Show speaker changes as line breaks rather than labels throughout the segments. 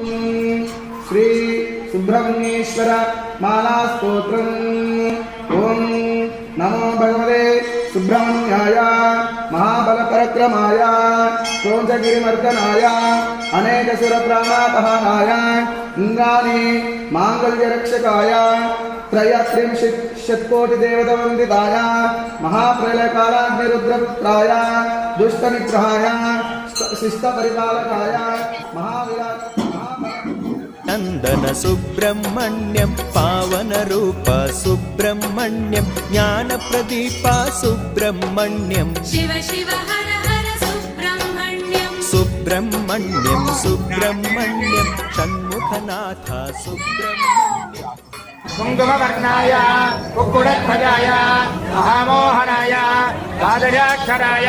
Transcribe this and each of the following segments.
श्री सुब्रह्मण्येश्वर मालास्तोत्रम्। ॐ नमो भगवते सुब्रह्मण्याय, महाबलपरक्रमाय शोचगिरिमर्दनाय अनेकसुरप्राणापहाराय इन्द्राणि माङ्गल्यरक्षकाय त्रयत्रिंशत्कोटिदेवतवन्दिताय महाप्रलयकालाग्निरुद्रपुत्राय दुष्टमित्रहाय
शिष्टपरिपालकाय महाविरा नन्दन सुब्रह्मण्यं पावनरूप सुब्रह्मण्यं ज्ञानप्रदीपा सुब्रह्मण्यं
शिव शिव हर हर सुब्रह्मण्यं
सुब्रह्मण्यं सुब्रह्मण्यं षण्मुखनाथ सुब्रह्मण्यम्
कुङ्कुमवर्णाय कुक्कुडध्वजाय महामोहनाय
राजयाक्षराय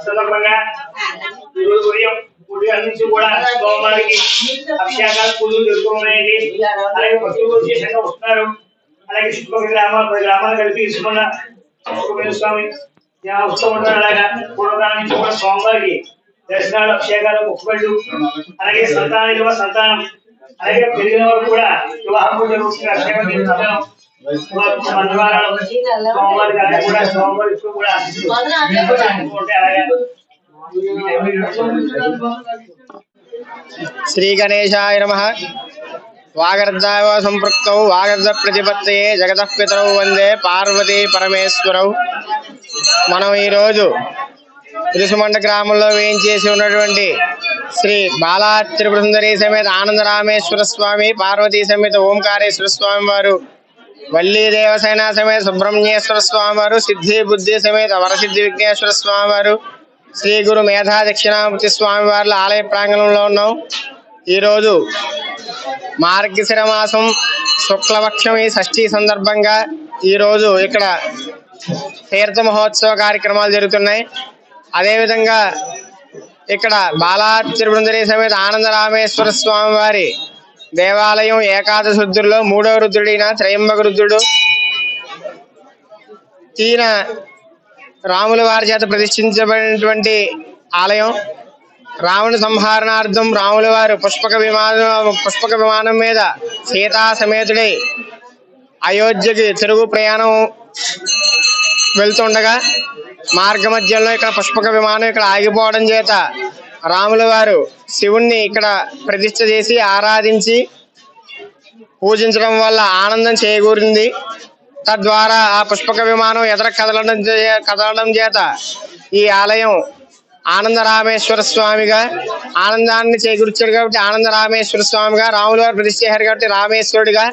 గ్రామంలో ఈ రోజు శనివారం దర్శనం సందర్భంగా ఈ రోజు ఉదయం ఉదయం నుంచి కూడా స్వామివారికి అభిషేకాలు పూజలు జరుగుతున్నాయండి అలాగే భక్తులు విశేషంగా వస్తున్నారు అలాగే చుట్టుపక్కల గ్రామాలు పది గ్రామాలు కలిపి ఇసుకున్న సుబ్రహ్మణ్య స్వామి యా ఉత్సవం ఉంటారు అలాగా పూర్వకాలం నుంచి కూడా స్వామివారికి దర్శనాలు అభిషేకాలు మొక్కుబళ్ళు అలాగే సంతాన యువ సంతానం అలాగే పెరిగిన వారు కూడా వివాహం జరుగుతుంది అభిషేకం
శ్రీ గణేశాయ నమ. వాగర్ధావ వాగర్ధ ప్రతిపత్తయే జగతః పితరౌ వందే పార్వతీ పరమేశ్వరౌ. మనం ఈరోజు తిరుసుమండ గ్రామంలో వేయించేసి ఉన్నటువంటి శ్రీ బాలా త్రిపుర సుందరి సమేత ఆనందరామేశ్వర స్వామి పార్వతీ సమేత ఓంకారేశ్వర స్వామి వారు వల్లీ దేవసేన సమేత సుబ్రహ్మణ్యేశ్వర స్వామి వారు సిద్ధి బుద్ధి సమేత వరసిద్ధి విఘ్నేశ్వర స్వామి వారు శ్రీ గురు మేధా దక్షిణామూర్తి స్వామి వార్ల ఆలయ ప్రాంగణంలో ఉన్నాం. ఈరోజు మార్గశిర మాసం శుక్లపక్షం ఈ షష్ఠి సందర్భంగా ఈరోజు ఇక్కడ తీర్థ మహోత్సవ కార్యక్రమాలు జరుగుతున్నాయి. అదేవిధంగా ఇక్కడ బాలా తిరుబృందరి సమేత ఆనంద రామేశ్వర స్వామి వారి దేవాలయం ఏకాదశ రుద్రుల్లో మూడవ రుద్రుడైన త్రయంబక రుద్రుడు. ఈయన రాముల వారి చేత ప్రతిష్ఠించబడినటువంటి ఆలయం. రావణ సంహారణార్థం రాముల వారు పుష్పక విమానం పుష్పక విమానం మీద సీతా సమేతుడై అయోధ్యకి తిరుగు ప్రయాణం వెళ్తుండగా మార్గ మధ్యంలో ఇక్కడ పుష్పక విమానం ఇక్కడ ఆగిపోవడం చేత రాముల వారు శివుణ్ణి ఇక్కడ ప్రతిష్ట చేసి ఆరాధించి పూజించడం వల్ల ఆనందం చేకూరింది. తద్వారా ఆ పుష్పక విమానం ఎదర కదలడం చే- కదలడం చేత ఈ ఆలయం ఆనంద రామేశ్వర స్వామిగా ఆనందాన్ని చేకూర్చాడు కాబట్టి ఆనంద రామేశ్వర స్వామిగా రాములు వారు ప్రతిష్ఠ చేశారు కాబట్టి రామేశ్వరుడిగా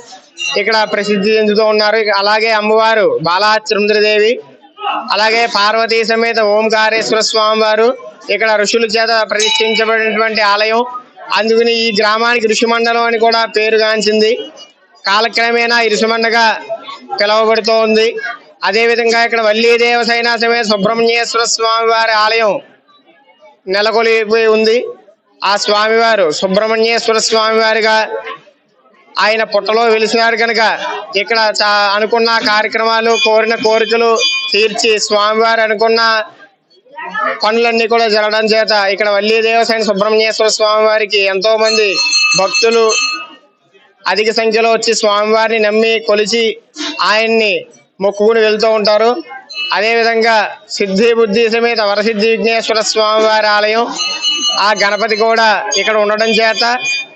ఇక్కడ ప్రసిద్ధి చెందుతూ ఉన్నారు. అలాగే అమ్మవారు బాలాచంద్రదేవి అలాగే పార్వతీ సమేత ఓంకారేశ్వర స్వామి వారు ఇక్కడ ఋషుల చేత ప్రతిష్ఠించబడినటువంటి ఆలయం. అందుకని ఈ గ్రామానికి ఋషి మండలం అని కూడా పేరుగాంచింది కాలక్రమేణా ఈ ఋషిమండగా పిలువబడుతూ ఉంది. అదేవిధంగా ఇక్కడ వల్లీదేవ దేవసైన సమయ సుబ్రహ్మణ్యేశ్వర స్వామివారి ఆలయం నెలకొలిపోయి ఉంది. ఆ స్వామివారు సుబ్రహ్మణ్యేశ్వర స్వామివారిగా ఆయన పుట్టలో వెలిసినారు కనుక ఇక్కడ చా- అనుకున్న కార్యక్రమాలు కోరిన కోరికలు తీర్చి స్వామివారు అనుకున్న పనులన్నీ కూడా జరగడం చేత ఇక్కడ వల్లి దేవసైన సుబ్రహ్మణ్యేశ్వర స్వామి వారికి ఎంతో మంది భక్తులు అధిక సంఖ్యలో వచ్చి స్వామివారిని నమ్మి కొలిచి ఆయన్ని మొక్కుకుని వెళ్తూ ఉంటారు. అదేవిధంగా సిద్ధి బుద్ధి సమేత వరసిద్ధి విఘ్నేశ్వర స్వామి వారి ఆలయం ఆ గణపతి కూడా ఇక్కడ ఉండడం చేత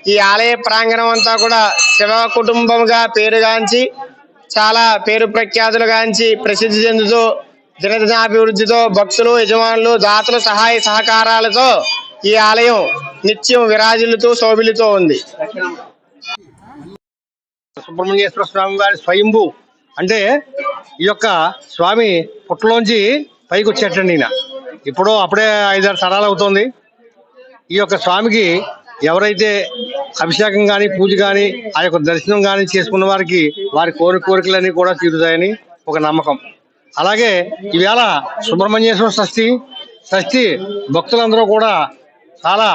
ఈ ఆలయ ప్రాంగణం అంతా కూడా శివ కుటుంబంగా పేరుగాంచి చాలా పేరు ప్రఖ్యాతులు గాంచి ప్రసిద్ధి చెందుతూ దినదినాభివృద్ధితో భక్తులు యజమానులు దాతలు సహాయ సహకారాలతో ఈ ఆలయం నిత్యం విరాజిల్లుతూ శోభిల్లుతూ ఉంది. సుబ్రహ్మణ్యేశ్వర స్వామి వారి స్వయంభు అంటే ఈ యొక్క స్వామి పుట్టలోంచి పైకి వచ్చేటండి ఈయన. ఇప్పుడు అప్పుడే ఐదారు తరాలు అవుతుంది. ఈ యొక్క స్వామికి
ఎవరైతే అభిషేకం కానీ పూజ కానీ ఆ యొక్క దర్శనం కానీ చేసుకున్న వారికి వారి కోరిక కోరికలన్నీ కూడా తీరుతాయని ఒక నమ్మకం. అలాగే ఈవేళ సుబ్రహ్మణ్యేశ్వర షష్ఠి షష్ఠి భక్తులందరూ కూడా చాలా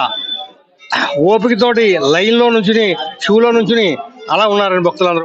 ఓపికతోటి లైన్లో నుంచుని క్యూలో నుంచుని అలా ఉన్నారండి భక్తులందరూ.